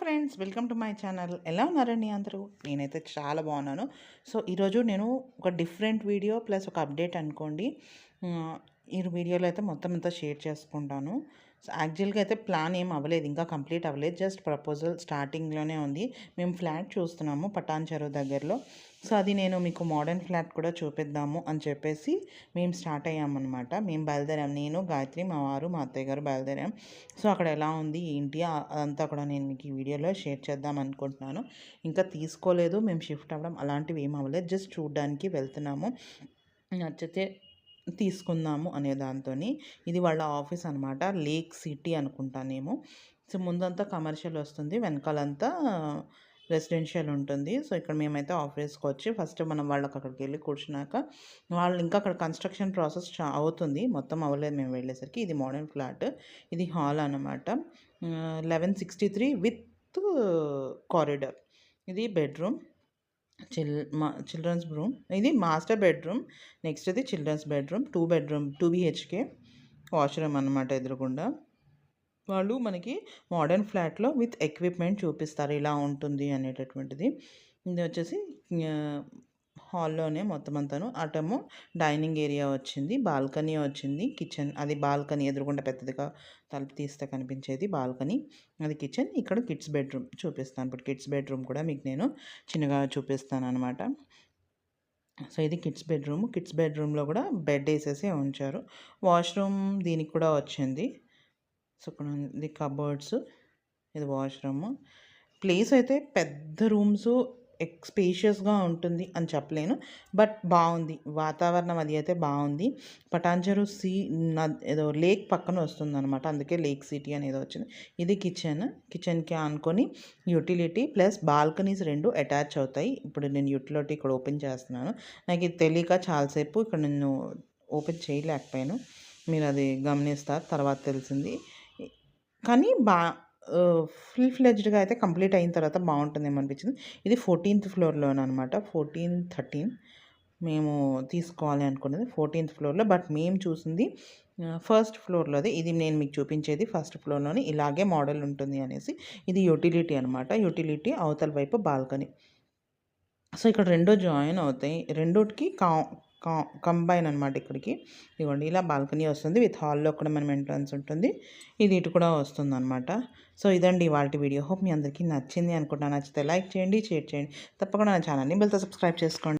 Friends welcome to my channel. ఎలా ఉన్నారండి అందరూ? నేనైతే చాలా బాగున్నాను. సో ఈరోజు నేను ఒక డిఫరెంట్ వీడియో ప్లస్ ఒక అప్డేట్ అనుకోండి. ఈ వీడియోలో అయితే మొత్తం అంతా షేర్ చేసుకుంటాను. సో యాక్చువల్గా అయితే ప్లాన్ ఏం అవ్వలేదు. ఇంకా కంప్లీట్ అవ్వలేదు. జస్ట్ ప్రపోజల్ స్టార్టింగ్లోనే ఉంది. మేము ఫ్లాట్ చూస్తున్నాము పటాన్ చెరువు దగ్గరలో. సో అది నేను మీకు మోడర్న్ ఫ్లాట్ కూడా చూపిద్దాము అని చెప్పేసి మేము స్టార్ట్ అయ్యామన్నమాట. మేము బయలుదేరాం. నేను గాయత్రి మా వారు మా అత్తయ్య గారు బయలుదేరాం. సో అక్కడ ఎలా ఉంది? ఏంటి? అదంతా కూడా నేను మీకు ఈ వీడియోలో షేర్ చేద్దాం అనుకుంటున్నాను. ఇంకా తీసుకోలేదు. మేము షిఫ్ట్ అవ్వడం అలాంటివి ఏం అవ్వలేదు. జస్ట్ చూడడానికి వెళ్తున్నాము. నచ్చితే తీసుకుందాము అనే దాంతో ఇది వాళ్ళ ఆఫీస్ అనమాట లేక్ సిటీ అనుకుంటానేమో సో ముందంతా కమర్షియల్ వస్తుంది. వెనకాలంతా రెసిడెన్షియల్ ఉంటుంది. సో ఇక్కడ మేమైతే ఆఫీస్కి వచ్చి ఫస్ట్ మనం వాళ్ళకి అక్కడికి వెళ్ళి కూర్చున్నాక వాళ్ళు ఇంకా అక్కడ కన్స్ట్రక్షన్ ప్రాసెస్ అవుతుంది. మొత్తం అవ్వలేదు మేము వెళ్ళేసరికి. ఇది మోడర్న్ ఫ్లాట్. ఇది హాల్ అనమాట eleven sixty three with corridor. ఇది బెడ్రూమ్. చిల్ మా చిల్డ్రన్స్ రూమ్. ఇది మాస్టర్ బెడ్రూమ్. నెక్స్ట్ ఇది children's bedroom. Two bedroom two BHK. Washroom అనమాట ఎదురుగుండా. వాళ్ళు మనకి మోడర్న్ ఫ్లాట్లో విత్ ఎక్విప్మెంట్ చూపిస్తారు. ఇలా ఉంటుంది అనేటటువంటిది. ఇది వచ్చేసి హాల్లోనే మొత్తం అంతాను. అటము డైనింగ్ ఏరియా వచ్చింది బాల్కనీ వచ్చింది కిచెన్. అది బాల్కనీ ఎదురుకుండా పెద్దదిగా తలుపు తీస్తే కనిపించేది బాల్కనీ. అది కిచెన్. ఇక్కడ కిడ్స్ బెడ్రూమ్ చూపిస్తాను. ఇప్పుడు కిడ్స్ బెడ్రూమ్ కూడా మీకు నేను చిన్నగా చూపిస్తాను అనమాట సో ఇది కిడ్స్ బెడ్రూమ్. కిడ్స్ బెడ్రూమ్లో కూడా బెడ్ వేసేసి ఉంచారు. వాష్రూమ్ దీనికి కూడా వచ్చింది. సో ఇక్కడ ఉంది కబర్డ్స్. ఇది వాష్రూమ్. ప్లేస్ అయితే పెద్ద రూమ్స్ స్పేషియస్గా ఉంటుంది అని చెప్పలేను. బట్ బాగుంది. వాతావరణం అది అయితే బాగుంది. పటాంజరు సీ ఏదో లేక్ పక్కన వస్తుంది అనమాట అందుకే లేక్ సిటీ అనేది వచ్చింది. ఇది కిచెన్. కిచెన్కి ఆనుకొని యూటిలిటీ ప్లస్ బాల్కనీస్ రెండు అటాచ్ అవుతాయి. ఇప్పుడు నేను యూటిలిటీ ఇక్కడ ఓపెన్ చేస్తున్నాను. నాకు ఇది తెలియక చాలాసేపు ఇక్కడ నేను ఓపెన్ చేయలేకపోయాను. మీరు అది గమనిస్తారు. తర్వాత తెలిసింది. కానీ బా ఫుల్ ఫ్లెజ్డ్గా అయితే కంప్లీట్ అయిన తర్వాత బాగుంటుందేమో అనిపించింది ఇది ఫోర్టీన్త్ ఫ్లోర్లోనమాట ఫోర్టీన్ థర్టీన్ మేము తీసుకోవాలి అనుకున్నది ఫోర్టీన్త్ ఫ్లోర్లో. బట్ మేము చూసింది ఫస్ట్ ఫ్లోర్లోది ఇది నేను మీకు చూపించేది ఫస్ట్ ఫ్లోర్లోని. ఇలాగే మోడల్ ఉంటుంది అనేసి ఇది యూటిలిటీ అనమాట యూటిలిటీ అవతల వైపు బాల్కనీ. సో ఇక్కడ రెండో జాయిన్ అవుతాయి. రెండోటికి కా కంబైన్ అనమాట ఇక్కడికి. ఇదిగోండి ఇలా బాల్కనీ వస్తుంది. విత్ హాల్లో కూడా మనం ఎంట్రన్స్ ఉంటుంది. ఇది ఇటు కూడా వస్తుంది అనమాట సో ఇదండి ఇవాళ వీడియో. హోప్ మీ అందరికీ నచ్చింది అనుకుంటున్నాను నచ్చితే లైక్ చేయండి షేర్ చేయండి. తప్పకుండా నా ఛానల్ని బెల్తో సబ్స్క్రైబ్ చేసుకోండి.